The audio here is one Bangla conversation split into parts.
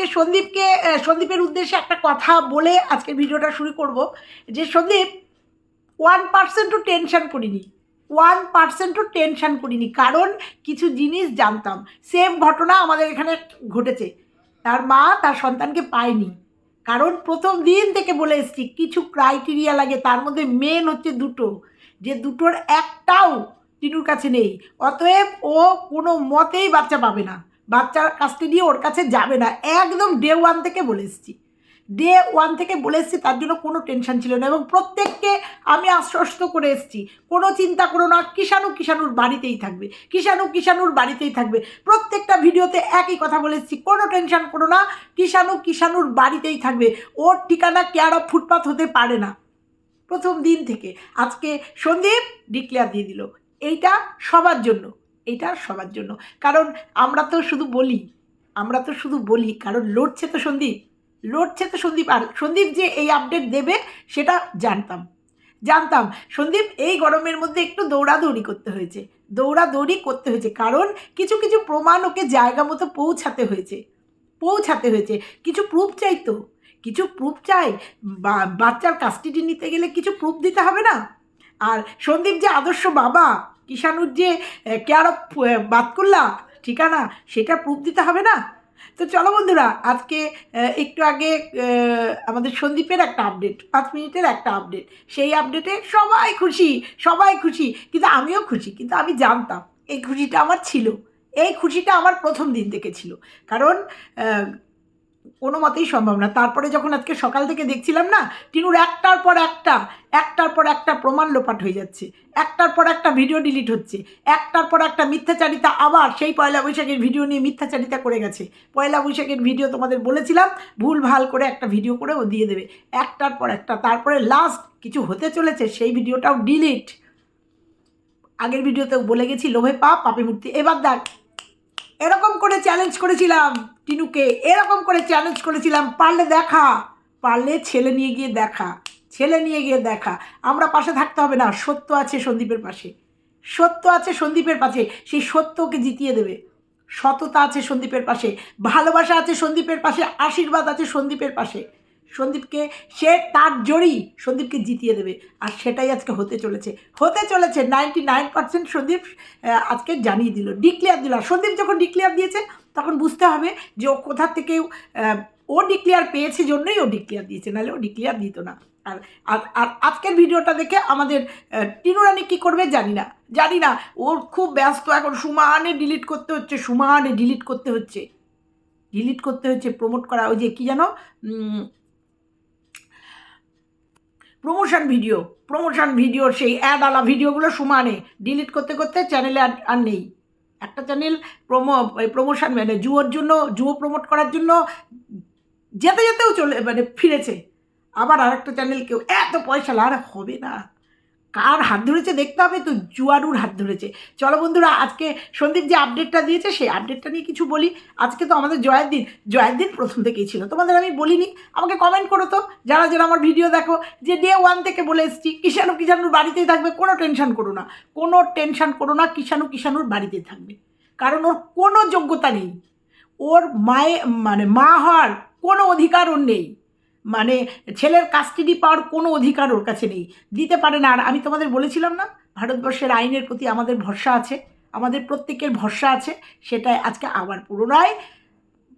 আজকে সন্দীপকে সন্দীপের উদ্দেশ্যে একটা কথা বলে আজকে ভিডিওটা শুরু করব যে সন্দীপ ওয়ান পার্সেন্টও টেনশন করিনি। ওয়ান পার্সেন্টও টেনশন করিনি, কারণ কিছু জিনিস জানতাম। সেম ঘটনা আমাদের এখানে ঘটেছে। তার মা তার সন্তানকে পায়নি। কারণ প্রথম দিন থেকে বলে এসছি, কিছু ক্রাইটেরিয়া লাগে, তার মধ্যে মেন হচ্ছে দুটো। যে দুটোর একটাও টিনুর কাছে নেই। অতএব ও কোনো মতেই বাচ্চা পাবে না। বাচ্চার কাস্টাডি ওর কাছে যাবে না। একদম ডে ওয়ান থেকে বলে এসছি। ডে ওয়ান থেকে বলে এসছি, তার জন্য কোনো টেনশন ছিল না এবং প্রত্যেককে আমি আশ্বস্ত করে এসছি। কোনো চিন্তা করো না, কিষাণু কিষাণুর বাড়িতেই থাকবে। কিষাণু কিষাণুর বাড়িতেই থাকবে। প্রত্যেকটা ভিডিওতে একই কথা বলে এসছি, কোনো টেনশন করো না, কিষাণু কিষাণুর বাড়িতেই থাকবে। ওর ঠিকানা কেয়ার অফ ফুটপাথ হতে পারে না। প্রথম দিন থেকে। আজকে সন্দীপ ডিক্লেয়ার দিয়ে দিল। এইটা সবার জন্য। এইটা সবার জন্য। কারণ আমরা তো শুধু বলি, আমরা তো শুধু বলি, কারণ লড়ছে তো সন্দীপ। লড়ছে তো সন্দীপ, আর সন্দীপ যে এই আপডেট দেবে সেটা জানতাম। জানতাম, সন্দীপ এই গরমের মধ্যে একটু দৌড়াদৌড়ি করতে হয়েছে। দৌড়াদৌড়ি করতে হয়েছে, কারণ কিছু কিছু প্রমাণ ওকে জায়গা মতো পৌঁছাতে হয়েছে। পৌঁছাতে হয়েছে। কিছু প্রুফ চাই তো। কিছু প্রুফ চাই বাচ্চার কাস্টাডি নিতে গেলে কিছু প্রুফ দিতে হবে না? আর সন্দীপ যে আদর্শ বাবা কিষাণুর যে কেয়ার বাদ বাতকুল্লা? ঠিকানা? সেটা প্রুফ দিতে হবে না? তো চলো বন্ধুরা, আজকে একটু আগে আমাদের সন্দীপের একটা আপডেট পাঁচ মিনিটের একটা আপডেট সেই আপডেটে সবাই খুশি সবাই খুশি। কিন্তু আমিও খুশি, কিন্তু আমি জানতাম, এই খুশিটা আমার ছিল। এই খুশিটা আমার প্রথম দিন থেকে ছিল। কারণ কোনো মতেই সম্ভব না। তারপরে যখন আজকে সকাল থেকে দেখছিলাম না, টিনুর একটার পর একটা, একটার পর একটা প্রমাণ লোপাট হয়ে যাচ্ছে। একটার পর একটা ভিডিও ডিলিট হচ্ছে। একটার পর একটা মিথ্যাচারিতা আবার সেই পয়লা বৈশাখের ভিডিও নিয়ে মিথ্যাচারিতা করে গেছে। পয়লা বৈশাখের ভিডিও তোমাদের বলেছিলাম, ভুল ভালো করে একটা ভিডিও করে ও দিয়ে দেবে। একটার পর একটা, তারপরে লাস্ট কিছু হতে চলেছে, সেই ভিডিওটাও ডিলিট আগের ভিডিওতেও বলে গেছি, লোভে পাপ, পাপে মূর্তি। এবার দেখ, এরকম করে চ্যালেঞ্জ করেছিলাম। টিনুকে এরকম করে চ্যালেঞ্জ করেছিলাম, পারলে দেখা। পারলে ছেলে নিয়ে গিয়ে দেখা, ছেলে নিয়ে গিয়ে দেখা। আমরা পাশে থাকতে হবে না, সত্য আছে সন্দীপের পাশে। সত্য আছে সন্দীপের পাশে, সেই সত্যকে জিতিয়ে দেবে। সততা আছে সন্দীপের পাশে, ভালোবাসা আছে সন্দীপের পাশে, আশীর্বাদ আছে সন্দীপের পাশে। সন্দীপকে সে তার জড়ি সন্দীপকে জিতিয়ে দেবে। আর সেটাই আজকে হতে চলেছে। হতে চলেছে নাইনটি নাইন পার্সেন্ট সন্দীপ আজকে জানিয়ে দিল ডিক্লেয়ার দিল। সন্দীপ যখন ডিক্লেয়ার দিয়েছে তখন বুঝতে হবে যে ও কোথা থেকে ও ডিক্লেয়ার পেয়েছে জন্যই ও ডিক্লেয়ার দিয়েছে নাহলে ও ডিক্লেয়ার দিত না। আর আর আজকের ভিডিওটা দেখে আমাদের আহ, টিনু কী করবে জানি না জানি না। ওর খুব ব্যস্ত এখন সুমানে ডিলিট করতে হচ্ছে সুমানে ডিলিট করতে হচ্ছে। ডিলিট করতে হচ্ছে প্রমোট করা ওই যে কী জানো? প্রমোশন ভিডিও প্রমোশন ভিডিও সেই অ্যাড আলা ভিডিওগুলো সমানে ডিলিট করতে করতে চ্যানেলে আর নেই। একটা চ্যানেল প্রোমো প্রমোশন মানে জুয়োর জন্য, জুয়ো প্রমোট করার জন্য যেতে যেতেও চলে মানে ফিরেছে। আবার আরেকটা চ্যানেল কেউ, এত পয়সা আর হবে না। কার হাত ধরেছে দেখতে হবে তো জুয়ারুর হাত ধরেছে। চলো বন্ধুরা, আজকে সন্দীপ যে আপডেটটা দিয়েছে, সেই আপডেটটা নিয়ে কিছু বলি। আজকে তো আমাদের জয়ের দিন। জয়ের দিন প্রথম থেকেই ছিল। তোমাদের আমি বলিনি, আমাকে কমেন্ট করো তো। যারা যারা আমার ভিডিও দেখো, যে ডে ওয়ান থেকে বলে এসেছি, কিষাণু কিষাণুর বাড়িতেই থাকবে, কোনো টেনশন করো না। কোনো টেনশন করো না, কিষাণু কিষাণুর বাড়িতেই থাকবে। কারণ ওর কোনো যোগ্যতা নেই। ওর মায়ে মানে মা হওয়ার কোনো অধিকার ওর নেই। মানে ছেলের কাস্টাডি পাওয়ার কোনো অধিকার ওর কাছে নেই। দিতে পারে না। আর আমি তোমাদের বলেছিলাম না, ভারতবর্ষের আইনের প্রতি আমাদের ভরসা আছে, আমাদের প্রত্যেকের ভরসা আছে, সেটাই আজকে আবার পুনরায়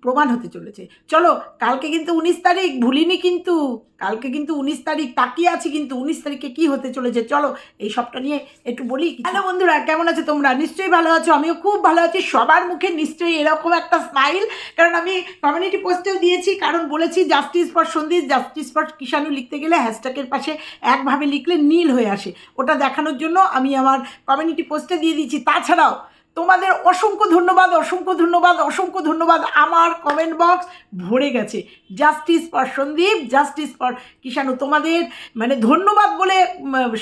প্রমাণ হতে চলেছে। চলো, কালকে কিন্তু উনিশ তারিখ, ভুলিনি কিন্তু। কালকে কিন্তু উনিশ তারিখ, তাকিয়ে আছি কিন্তু উনিশ তারিখে কি হতে চলেছে? চলো, এই সবটা নিয়ে একটু বলি হ্যালো বন্ধুরা, কেমন আছো তোমরা? নিশ্চয়ই ভালো আছো, আমিও খুব ভালো আছি। সবার মুখে নিশ্চয়ই এরকম একটা স্মাইল কারণ আমি কমিউনিটি পোস্টেও দিয়েছি, কারণ বলেছি justice for Sandeep justice for Kishanu লিখতে গেলে হ্যাশট্যাগের পাশে একভাবে লিখলে নীল হয়ে আসে। ওটা দেখানোর জন্য আমি আমার কমিউনিটি পোস্টে দিয়ে দিয়েছি। তাছাড়াও তোমাদের অসংখ্য ধন্যবাদ অসংখ্য ধন্যবাদ অসংখ্য ধন্যবাদ। আমার কমেন্ট বক্স ভরে গেছে। Justice for Sandeep justice for Kishanu তোমাদের মানে ধন্যবাদ বলে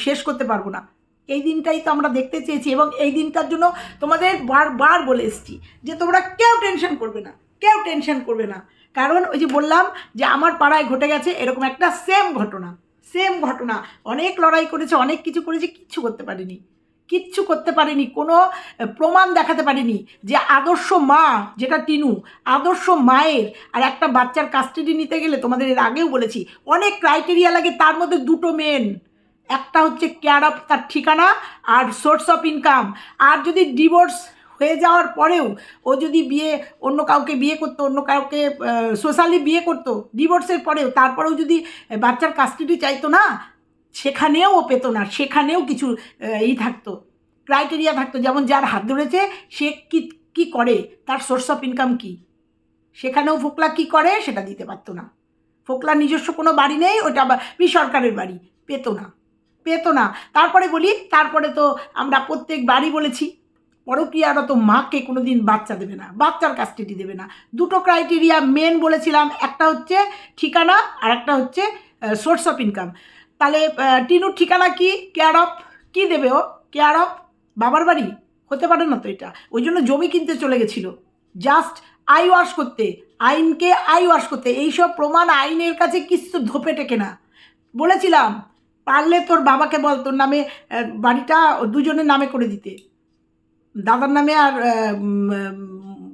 শেষ করতে পারব না। এই দিনটাই তো আমরা দেখতে চেয়েছি এবং এই দিনটার জন্য তোমাদের বারবার বলে এসেছি যে তোমরা কেউ টেনশন করবে না, কেউ টেনশন করবে না। কারণ ওই যে বললাম যে আমার পাড়ায় ঘটে গেছে এরকম একটা সেম ঘটনা সেম ঘটনা। অনেক লড়াই করেছে, অনেক কিছু করেছে, কিচ্ছু করতে পারিনি। কিচ্ছু করতে পারেনি, কোনো প্রমাণ দেখাতে পারেনি যে আদর্শ মা যেটা টিনু, আদর্শ মায়ের, আর একটা বাচ্চার কাস্টাডি নিতে গেলে তোমাদের এর আগেও বলেছি, অনেক ক্রাইটেরিয়া লাগে, তার মধ্যে দুটো মেন একটা হচ্ছে কেয়ার অফ তার ঠিকানা আর সোর্স অফ ইনকাম আর যদি ডিভোর্স হয়ে যাওয়ার পরেও ও যদি বিয়ে, অন্য কাউকে বিয়ে করতো, অন্য কাউকে সোশ্যালি বিয়ে করতো ডিভোর্সের পরেও, তারপরেও যদি বাচ্চার কাস্টাডি চাইতো না সেখানেও ও পেতো না, সেখানেও কিছু ই থাকতো ক্রাইটেরিয়া থাকতো, যেমন যার হাত ধরেছে, সে কি, কী করে, তার সোর্স অফ ইনকাম কী? সেখানেও ফোকলা কি করে, সেটা দিতে পারতো না। ফোকলার নিজস্ব কোনো বাড়ি নেই, ওটা পি সরকারের বাড়ি, পেতো না পেতো না। তারপরে বলি, তারপরে তো আমরা প্রত্যেক বাড়ি বলেছি, পরক্রিয়ারত মাকে কোনো দিন বাচ্চা দেবে না, বাচ্চার কাস্টাডি দেবে না। দুটো ক্রাইটেরিয়া মেন বলেছিলাম, একটা হচ্ছে ঠিকানা, আর একটা হচ্ছে সোর্স অফ ইনকাম তাহলে টিনুর ঠিকানা কি? কেয়ার অফ কী দেবে ও? কেয়ার অফ বাবার বাড়ি? হতে পারে না তো এটা। ওই জন্য জমি কিনতে চলে গেছিল। জাস্ট আই ওয়াশ করতে। আইনকে আই ওয়াশ করতে। এইসব প্রমাণ আইনের কাছে কিছু ধোপে টেকে না। বলেছিলাম, পারলে তোর বাবাকে বল তোর নামে বাড়িটা দুজনের নামে করে দিতে। দাদার নামে আর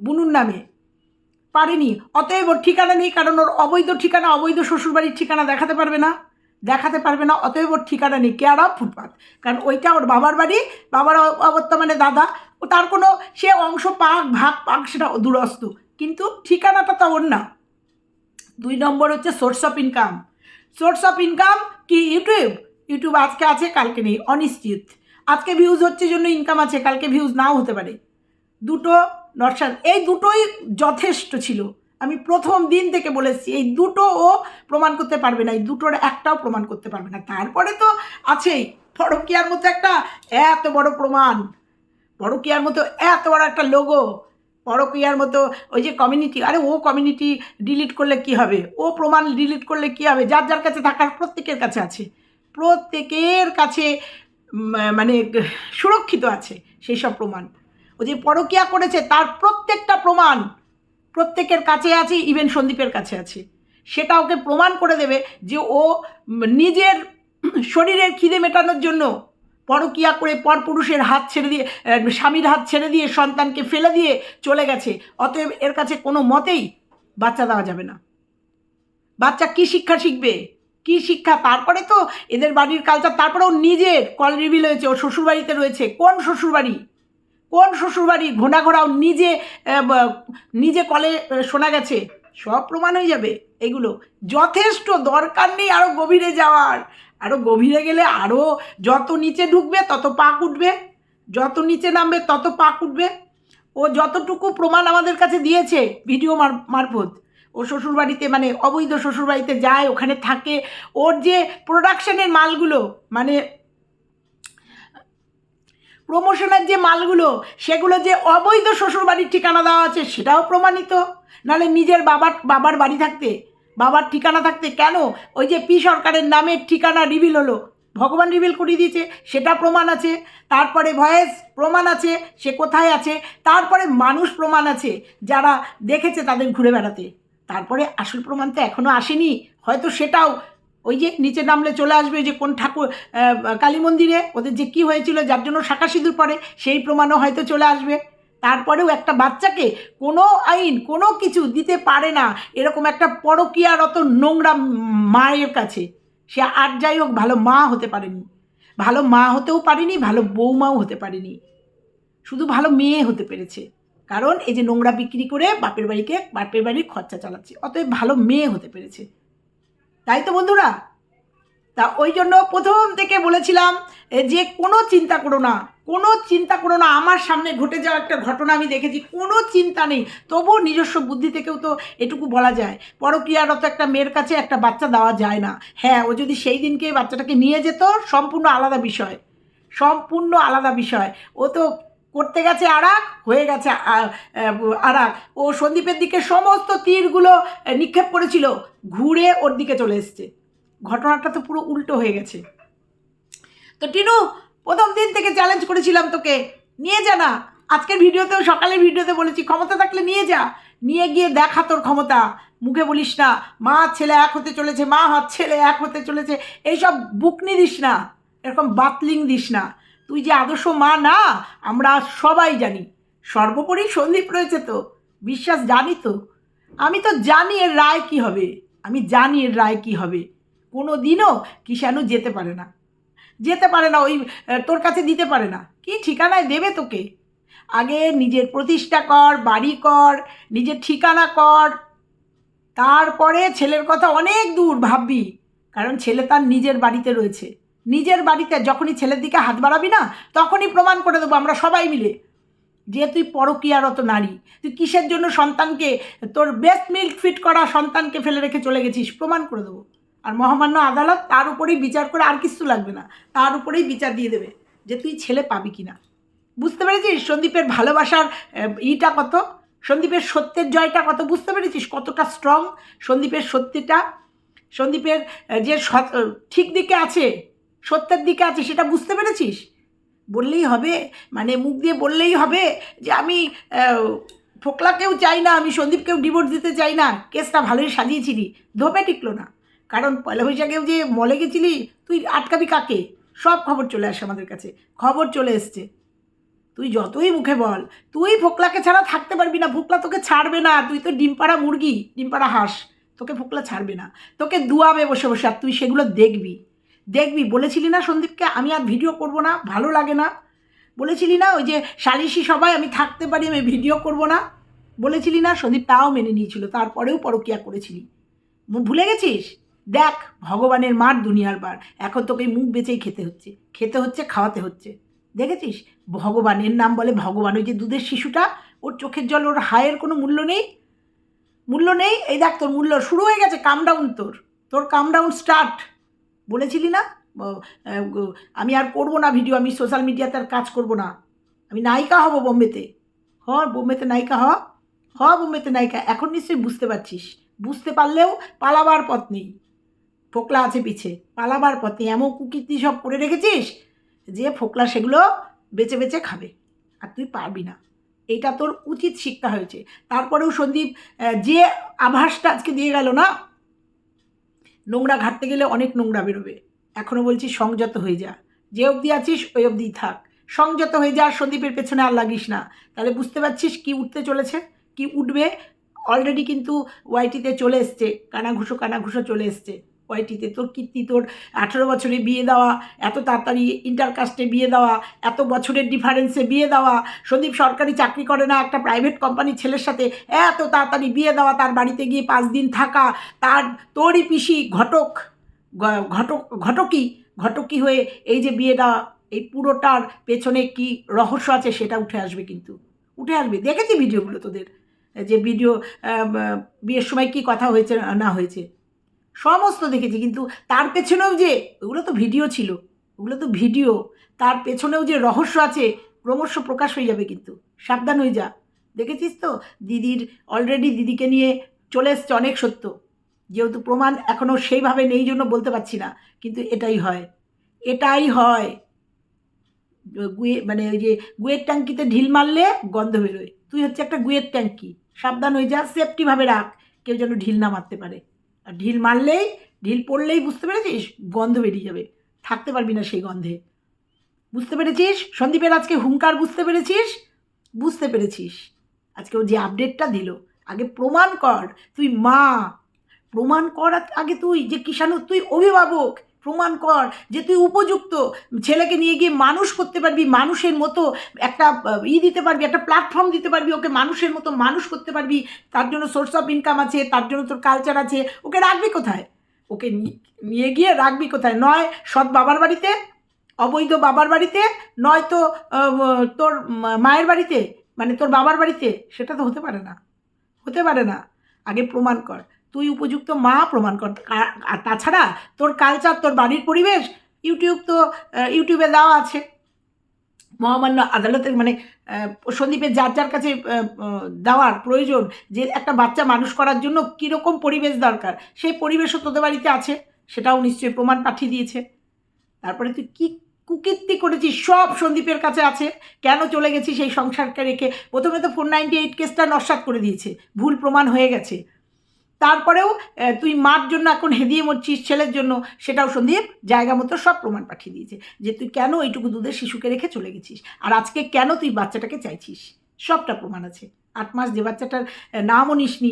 বুনুর নামে। পারেনি। অতএব ওর ঠিকানা নেই, কারণ ওর অবৈধ ঠিকানা, অবৈধ শ্বশুরবাড়ির ঠিকানা দেখাতে পারবে না। দেখাতে পারবে না, অতএব ওর ঠিকানা নেই, কেয়ার অফ ফুটপাথ কারণ ওইটা ওর বাবার বাড়ি, বাবার অবর্তমানে দাদা। ও তার কোনো, সে অংশ পাক, ভাগ পাক, সেটা দূরস্থ কিন্তু ঠিকানাটা তো ওর না। দুই নম্বর হচ্ছে source of income source of income কি? ইউটিউব ইউটিউব আজকে আছে, কালকে নেই, অনিশ্চিত। আজকে ভিউজ হচ্ছে জন্য ইনকাম আছে, কালকে ভিউজ নাও হতে পারে। দুটো নরসান এই দুটোই যথেষ্ট ছিল। আমি প্রথম দিন থেকে বলেছি, এই দুটো ও প্রমাণ করতে পারবে না, এই দুটোর একটাও প্রমাণ করতে পারবে না। তারপরে তো আছেই। পরকিয়ার মতো একটা এত বড় প্রমাণ। পরকিয়ার মতো এত বড় একটা লোগো পরকিয়ার মতো ওই যে কমিউনিটি আরে ও কমিউনিটি ডিলিট করলে কি হবে? ও প্রমাণ ডিলিট করলে কি হবে? যার যার কাছে থাকার প্রত্যেকের কাছে আছে। প্রত্যেকের কাছে মানে সুরক্ষিত আছে সেই সব প্রমাণ। ও যে পরকিয়া করেছে তার প্রত্যেকটা প্রমাণ। প্রত্যেকের কাছে আছে ইভেন সন্দীপের কাছে আছে। সেটা ওকে প্রমাণ করে দেবে যে ও নিজের শরীরের খিদে মেটানোর জন্য পরকিয়া করে পরপুরুষের হাত ছেড়ে দিয়ে স্বামীর হাত ছেড়ে দিয়ে সন্তানকে ফেলে দিয়ে চলে গেছে। অতএব এর কাছে কোনো মতেই বাচ্চা দেওয়া যাবে না। বাচ্চা কি শিক্ষা শিখবে? কি শিক্ষা? তারপরে তো এদের বাড়ির কালচার তারপরে ও নিজের কল রিভিল হয়েছে, ও শ্বশুরবাড়িতে রয়েছে। কোন শ্বশুরবাড়ি? কোন শ্বশুরবাড়ি ঘোড়া ঘোড়াও নিজে নিজে কলে শোনা গেছে? সব প্রমাণ হয়ে যাবে এগুলো। যথেষ্ট, দরকার নেই আরও গভীরে যাওয়ার। আরও গভীরে গেলে আরও যত নিচে ঢুকবে, তত পাক উঠবে। যত নিচে নামবে, তত পাক উঠবে। ও যতটুকু প্রমাণ আমাদের কাছে দিয়েছে ভিডিও মার, মারফত, ও শ্বশুরবাড়িতে মানে অবৈধ শ্বশুরবাড়িতে যায়, ওখানে থাকে। ওর যে প্রোডাকশনের মালগুলো মানে প্রমোশনের যে মালগুলো, সেগুলো যে অবৈধ শ্বশুরবাড়ির ঠিকানা দেওয়া আছে, সেটাও প্রমাণিত। নাহলে নিজের বাবার বাবার বাড়ি থাকতে, বাবার ঠিকানা থাকতে কেন ওই যে পি সরকারের নামের ঠিকানা রিভিল হলো? ভগবান রিভিল করিয়ে দিয়েছে, সেটা প্রমাণ আছে। তারপরে ভয়েস প্রমাণ আছে, সে কোথায় আছে? তারপরে মানুষ প্রমাণ আছে, যারা দেখেছে তাদের ঘুরে বেড়াতে। তারপরে আসল প্রমাণ তো এখনও আসেনি। হয়তো সেটাও ওই যে নিচে নামলে চলে আসবে যে কোন ঠাকুর কালী মন্দিরে, ওদের যে কী হয়েছিল, যার জন্য শাখা সিঁদুর পরে, সেই প্রমাণও হয়তো চলে আসবে। তারপরেও একটা বাচ্চাকে কোনো আইন, কোনো কিছু দিতে পারে না, এরকম একটা পরকীয়ারত নোংরা মায়ের কাছে। সে আর যাই হোক, ভালো মা হতে পারেনি। ভালো মা হতেও পারেনি, ভালো বৌমাও হতে পারেনি। শুধু ভালো মেয়ে হতে পেরেছে। কারণ এই যে নোংরা বিক্রি করে বাপের বাড়িকে, বাপের বাড়ির খরচা চালাচ্ছে। অতএব ভালো মেয়ে হতে পেরেছে। তাই তো বন্ধুরা, তা ওই জন্য প্রথম থেকে বলেছিলাম যে কোনো চিন্তা করো না, কোনো চিন্তা করো না, আমার সামনে ঘটে যাওয়া একটা ঘটনা আমি দেখেছি, কোনো চিন্তা নেই তবুও নিজস্ব বুদ্ধি থেকেও তো এটুকু বলা যায়। পরক্রিয়ারত একটা মেয়ের কাছে একটা বাচ্চা দেওয়া যায় না। হ্যাঁ ও যদি সেই দিনকে বাচ্চাটাকে নিয়ে যেত, সম্পূর্ণ আলাদা বিষয়, সম্পূর্ণ আলাদা বিষয়, ও তো করতে গেছে আরাক, হয়ে গেছে আরাক। ও সন্দীপের দিকে সমস্ত তীরগুলো নিক্ষেপ করেছিল। ঘুরে ওর দিকে চলে এসছে। ঘটনাটা তো পুরো উল্টো হয়ে গেছে। তো টিনু, প্রথম দিন থেকে চ্যালেঞ্জ করেছিলাম তোকে। নিয়ে যা না। আজকের ভিডিওতেও, সকালের ভিডিওতে বলেছি, ক্ষমতা থাকলে নিয়ে যা। নিয়ে গিয়ে দেখা তোর ক্ষমতা। মুখে বলিস না, মা ছেলে এক হতে চলেছে, মা হাত ছেলে এক হতে চলেছে। এইসব বুকনি দিস না। এরকম বাতলিং দিস না। তুই যে আদর্শ মা না, আমরা সবাই জানি। সর্বোপরি সন্দীপ রয়েছে তো, বিশ্বাস জানি তো। আমি তো জানি এর রায় কি হবে, আমি জানি এর রায় কি হবে। কোনো দিনও কিষাণু যেতে পারে না। যেতে পারে না, ওই তোর কাছে দিতে পারে না। কি ঠিকানায় দেবে তোকে? আগে নিজের প্রতিষ্ঠা কর, বাড়ি কর, নিজের ঠিকানা কর। তারপরে ছেলের কথা অনেক দূর ভাববি, কারণ ছেলে তার নিজের বাড়িতে রয়েছে। নিজের বাড়িতে যখনই ছেলের দিকে হাত বাড়াবি না, তখনই প্রমাণ করে দেবো আমরা সবাই মিলে যে তুই পরকীয়ারত নারী, তুই কিসের জন্য সন্তানকে, তোর বেস্ট মিল্ক ফিট করা সন্তানকে ফেলে রেখে চলে গেছিস প্রমাণ করে দেবো। আর মহামান্য আদালত তার উপরেই বিচার করে আর কিছু লাগবে না, তার উপরেই বিচার দিয়ে দেবে যে তুই ছেলে পাবি কি না বুঝতে পেরেছিস সন্দীপের ভালোবাসার ইটা কত? সন্দীপের সত্যের জয়টা কত? বুঝতে পেরেছিস কতটা স্ট্রং সন্দীপের সত্যিটা? সন্দীপের যে ঠিক দিকে আছে সত্যের দিকে আছে, সেটা বুঝতে পেরেছিস? বললেই হবে মানে মুখ দিয়ে বললেই হবে যে আমি ফোকলাকেও চাই না, আমি সন্দীপকেও ডিভোর্স দিতে চাই না, কেসটা ভালোই সাজিয়েছিলি, ধোপে টিকলো না। কারণ পয়লা বৈশাখেও যে মলে গেছিলি, তুই আটকাবি কাকে? সব খবর চলে আসে আমাদের কাছে, খবর চলে এসছে। তুই যতই মুখে বল, তুই ফোকলাকে ছাড়া থাকতে পারবি না, ফোকলা তোকে ছাড়বে না, তুই তো ডিমপাড়া মুরগি, ডিমপাড়া হাঁস, তোকে ফোকলা ছাড়বে না, তোকে দুয়াবে বসে বসে, আর তুই সেগুলো দেখবি। দেখবি, বলেছিলি না সন্দীপকে, আমি আর ভিডিও করব না, ভালো লাগে না। বলেছিলি না ওই যে সালিশি সবাই আমি থাকতে পারি, আমি ভিডিও করব না? বলেছিলি না সন্দীপ তাও মেনে নিয়েছিল, তারপরেও পরকিয়া করেছিলি। ভুলে গেছিস? দেখ, ভগবানের মার দুনিয়ার বার। এখন তোকে মুখ বেচেই খেতে হচ্ছে। খেতে হচ্ছে, খাওয়াতে হচ্ছে। দেখেছিস? ভগবানের নাম বলে ভগবান, ওই যে দুধের শিশুটা, ওর চোখের জল, ওর হায়ের কোনো মূল্য নেই? মূল্য নেই? এই দেখ তোর মূল্য, শুরু হয়ে গেছে কাম ডাউন তোর। তোর কাম ডাউন স্টার্ট বলেছিলি না? আমি আর করব না ভিডিও আমি সোশ্যাল মিডিয়াতে আর কাজ করব না। আমি নায়িকা হব বোম্বেতে। হ, বোম্বেতে নায়িকা হ। হ, বোম্বেতে নায়িকা। এখন নিশ্চয়ই বুঝতে পারছিস। বুঝতে পারলেও পালাবার পথ নেই। ফোকলা আছে পিছে। পালাবার পথ নেই। এমন কুকীর্তি সব করে রেখেছিস যে ফোকলা সেগুলো বেচে বেচে খাবে। আর তুই পারবি না। এটা তোর উচিত শিক্ষা হয়েছে। তারপরেও সন্দীপ যে আভাসটা আজকে দিয়ে গেল না নোংরা ঘাটতে গেলে অনেক নোংরা বেরোবে। এখনও বলছি সংযত হয়ে যা। যে অবধি আছিস, ওই অবধি থাক। সংযত হয়ে যা, সন্দীপের পেছনে আর লাগিস না। তাহলে বুঝতে পারছিস কি উঠতে চলেছে, কি উঠবে। অলরেডি কিন্তু ওয়াইটিতে চলে এসছে, কানাঘুষো কানাঘুষো চলে এসছে। ওয়াইটিতে তোর কীর্তি, তোর আঠেরো বছরে বিয়ে দেওয়া, এত তাড়াতাড়ি ইন্টারকাস্টে বিয়ে দেওয়া, এত বছরের ডিফারেন্সে বিয়ে দেওয়া, সন্দীপ সরকারি চাকরি করে না একটা প্রাইভেট কোম্পানির ছেলের সাথে এত তাড়াতাড়ি বিয়ে দেওয়া, তার বাড়িতে গিয়ে পাঁচ দিন থাকা, তার, তোরই পিসি ঘটক ঘটক, ঘটকি ঘটকি হয়ে এই যে বিয়েটা, এই পুরোটার পেছনে কি রহস্য আছে সেটা উঠে আসবে কিন্তু। উঠে আসবে। দেখেছি ভিডিওগুলো তোদের, যে ভিডিও বিয়ের সময় কি কথা হয়েছে না হয়েছে। সমস্ত দেখেছি, কিন্তু তার পেছনেও যে, ওগুলো তো ভিডিও ছিল, ওগুলো তো ভিডিও তার পেছনেও যে রহস্য আছে, ক্রমশ প্রকাশ হয়ে যাবে কিন্তু, সাবধান হয়ে যা। দেখেছিস তো? দিদির অলরেডি দিদিকে নিয়ে চলে এসছে অনেক সত্য, যেহেতু প্রমাণ এখনও সেইভাবে নেই জন্য বলতে পারছি না, কিন্তু এটাই হয় এটাই হয়। গুয়ে মানে ওই যে গুয়ের ট্যাঙ্কিতে ঢিল মারলে গন্ধ বেরোয়, তুই হচ্ছে একটা গুয়ের ট্যাঙ্কি, সাবধান হয়ে যা সেফটিভাবে রাখ, কেউ যেন ঢিল না মারতে পারে। আর ঢিল মারলেই, ঢিল পড়লেই বুঝতে পেরেছিস গন্ধ বেরিয়ে যাবে। থাকতে পারবি না সেই গন্ধে। বুঝতে পেরেছিস? সন্দীপের আজকে হুঙ্কার বুঝতে পেরেছিস? বুঝতে পেরেছিস। আজকে ও যে আপডেটটা দিল, আগে প্রমাণ কর, তুই মা। প্রমাণ কর আগে তুই যে কিষাণু, তুই অভিভাবক প্রমাণ কর যে তুই উপযুক্ত। ছেলেকে নিয়ে গিয়ে মানুষ করতে পারবি, মানুষের মতো একটা ই দিতে পারবি, একটা প্ল্যাটফর্ম দিতে পারবি, ওকে মানুষের মতো মানুষ করতে পারবি। তার জন্য সোর্স অফ ইনকাম আছে, তার জন্য তোর কালচার আছে, ওকে রাখবি কোথায়? ওকে নিয়ে গিয়ে রাখবি কোথায়? নয়, সৎ বাবার বাড়িতে, অবৈধ বাবার বাড়িতে, নয় তো তোর মায়ের বাড়িতে মানে তোর বাবার বাড়িতে, সেটা তো হতে পারে না। হতে পারে না। আগে প্রমাণ কর। তুই উপযুক্ত মা প্রমাণ কর। আর তাছাড়া তোর কালচার তোর বাড়ির পরিবেশ ইউটিউব তো ইউটিউবে দেওয়া আছে। মহামান্য আদালতের মানে সন্দীপের যার যার কাছে দেওয়ার প্রয়োজন যে একটা বাচ্চা মানুষ করার জন্য কীরকম পরিবেশ দরকার, সেই পরিবেশও তোদের বাড়িতে আছে, সেটাও নিশ্চয়ই প্রমাণ পাঠিয়ে দিয়েছে। তারপরে তুই কি কুকীর্তি করেছিস? সব সন্দীপের কাছে আছে। কেন চলে গেছিস সেই সংসারকে রেখে? প্রথমে তো ফোর নাইনটি এইট কেসটা নস্বাত করে দিয়েছে। ভুল প্রমাণ হয়ে গেছে। তারপরেও তুই মার জন্য এখন হেদিয়ে মরছিস, ছেলের জন্য, সেটাও সন্দীপ জায়গা মতো সব প্রমাণ পাঠিয়ে দিয়েছে যে তুই কেন এইটুকু দুধের শিশুকে রেখে চলে গেছিস আর আজকে কেন তুই বাচ্চাটাকে চাইছিস। সবটা প্রমাণ আছে। আট মাস যে বাচ্চাটার নামও নিসনি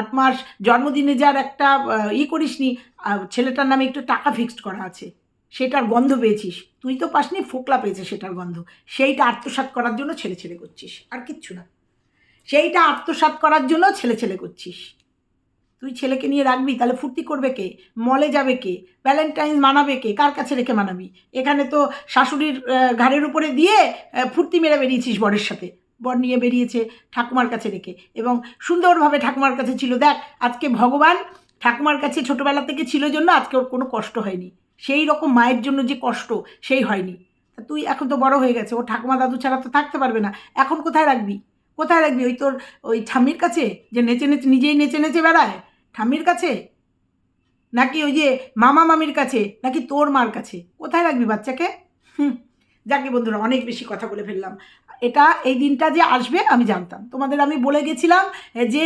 আট মাস জন্মদিনে যার একটা ই করিসনি ছেলেটার নামে একটু টাকা ফিক্সড করা আছে, সেটার গন্ধ পেয়েছিস। তুই তো পাসনি, ফোকলা পেয়েছে সেটার গন্ধ। সেইটা আত্মসাৎ করার জন্য ছেলে ছেলে করছিস, আর কিচ্ছু না। সেইটা আত্মসাৎ করার জন্য ছেলে ছেলে করছিস। তুই ছেলেকে নিয়ে রাখবি, তাহলে ফুর্তি করবে কে? মলে যাবে কে? ভ্যালেন্টাইন্স মানাবে কে? কার কাছে রেখে মানাবি? এখানে তো শাশুড়ির ঘাড়ের উপরে দিয়ে ফুর্তি মেরে বেরিয়েছিস বরের সাথে। বর নিয়ে বেরিয়েছে ঠাকুমার কাছে রেখে। এবং সুন্দরভাবে ঠাকুমার কাছে ছিল, দেখ, আজকে ভগবান ঠাকুমার কাছে ছোটোবেলা থেকে ছিল জন্য আজকে ওর কোনো কষ্ট হয়নি। সেই রকম মায়ের জন্য যে কষ্ট, সেই হয়নি। তুই এখন তো বড় হয়ে গেছে, ও ঠাকুমা দাদু ছাড়া তো থাকতে পারবে না। এখন কোথায় রাখবি? কোথায় রাখবি? ওই তোর, ওই ঠাম্মির কাছে? যে নেচে নেচে, নিজেই নেচে নেচে বেড়ায়? ঠাম্মির কাছে? নাকি ওই যে মামা মামির কাছে? নাকি তোর মার কাছে? কোথায় রাখবি বাচ্চাকে? হুম, যাকে বন্ধুরা, অনেক বেশি কথা বলে ফেললাম। এটা, এই দিনটা যে আসবে, আমি জানতাম। তোমাদের আমি বলে গেছিলাম যে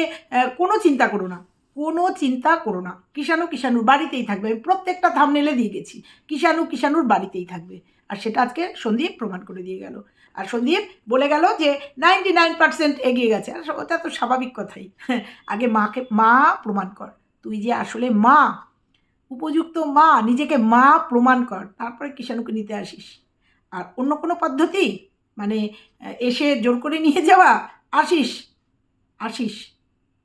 কোনো চিন্তা করো না। কোনো চিন্তা করো না। কিষাণু কিষাণুর বাড়িতেই থাকবে। আমি প্রত্যেকটা থামনেলে দিয়ে গেছি। কিষাণু কিষাণুর বাড়িতেই থাকবে। আর সেটা আজকে সন্দীপ প্রমাণ করে দিয়ে গেল। আর সন্দীপ বলে গেল যে নাইনটি নাইন পার্সেন্ট এগিয়ে গেছে। আর ওটা তো স্বাভাবিক কথাই। আগে মাকে, মা প্রমাণ কর। তুই যে আসলে মা, উপযুক্ত মা, নিজেকে মা প্রমাণ কর। তারপরে কিষাণুকে নিতে আসিস। আর অন্য কোনো পদ্ধতি? মানে এসে জোর করে নিয়ে যাওয়া? আসিস। আসিস।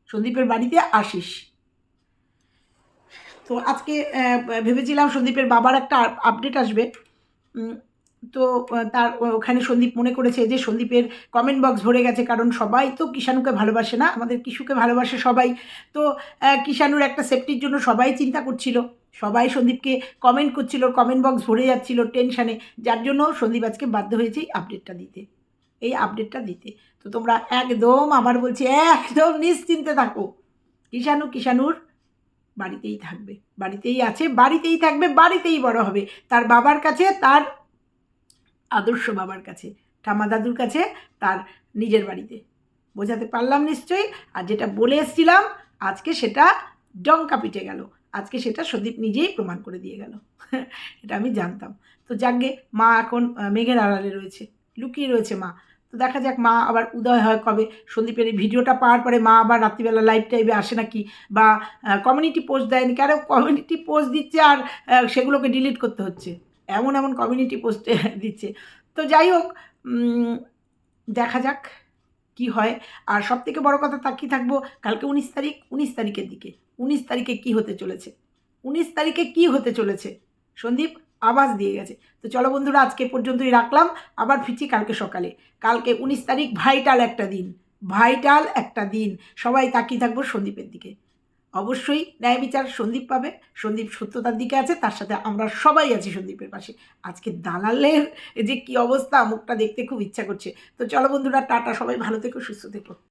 সন্দীপের বাড়িতে আসিস। তো আজকে ভেবেছিলাম সন্দীপের বাবার একটা আপডেট আসবে। তো তার ওখানে সন্দীপ মনে করেছে যে সন্দীপের কমেন্ট বক্স ভরে গেছে, কারণ সবাই তো কিষাণুকে ভালোবাসে না, আমাদের কিশুকে ভালোবাসে সবাই। তো কিষাণুর একটা সেফটির জন্য সবাই চিন্তা করছিল, সবাই সন্দীপকে কমেন্ট করছিল কমেন্ট বক্স ভরে যাচ্ছিল টেনশানে যার জন্য সন্দীপ আজকে বাধ্য হয়েছে আপডেটটা দিতে। এই আপডেটটা দিতে। তো তোমরা একদম, আবার বলছি, একদম নিশ্চিন্তে থাকো। কিষাণু কিষাণুর বাড়িতেই থাকবে, বাড়িতেই আছে, বাড়িতেই থাকবে, বাড়িতেই বড় হবে। তার বাবার কাছে তার আদর্শ বাবার কাছে, ঠাম্মা দাদুর কাছে, তার নিজের বাড়িতে। বোঝাতে পারলাম নিশ্চয়ই? আর যেটা বলে এসছিলাম, আজকে সেটা ডঙ্কা পিটে গেল। আজকে সেটা সদীপ নিজেই প্রমাণ করে দিয়ে গেল। এটা আমি জানতাম। তো যাকগে মা এখন মেঘের আড়ালে রয়েছে, লুকিয়ে রয়েছে মা। তো দেখা যাক মা আবার উদয় হয় কবে। সন্দীপের এই ভিডিওটা পাওয়ার পরে মা আবার রাত্রিবেলা লাইভ টাইভে আসে নাকি? বা কমিউনিটি পোস্ট দেয়নি? কেন কমিউনিটি পোস্ট দিচ্ছে আর সেগুলোকে ডিলিট করতে হচ্ছে? এমন এমন কমিউনিটি পোস্টে দিচ্ছে। তো যাই হোক দেখা যাক কি হয়। আর সব থেকে বড় কথা তাকিয়ে থাকব? কালকে উনিশ তারিখ, উনিশ তারিখের দিকে। উনিশ তারিখে কি হতে চলেছে? উনিশ তারিখে কি হতে চলেছে? সন্দীপ, আওয়াজ দিয়ে গেছে। তো চলো বন্ধুরা, আজকে পর্যন্তই রাখলাম। আবার ফিরছি কালকে সকালে। কালকে উনিশ তারিখ ভাইটাল একটা দিন। ভাইটাল একটা দিন। সবাই তাকিয়ে থাকব সন্দীপের দিকে। অবশ্যই ন্যায় বিচার সন্দীপ পাবে। সন্দীপ সত্যতার দিকে আছে, তার সাথে আমরা সবাই আছি সন্দীপের পাশে। আজকে দালালের যে কি অবস্থা, মুখটা দেখতে খুব ইচ্ছা করছে। তো চলো বন্ধুরা, টাটা, সবাই ভালো থেকো, সুস্থ থেকো।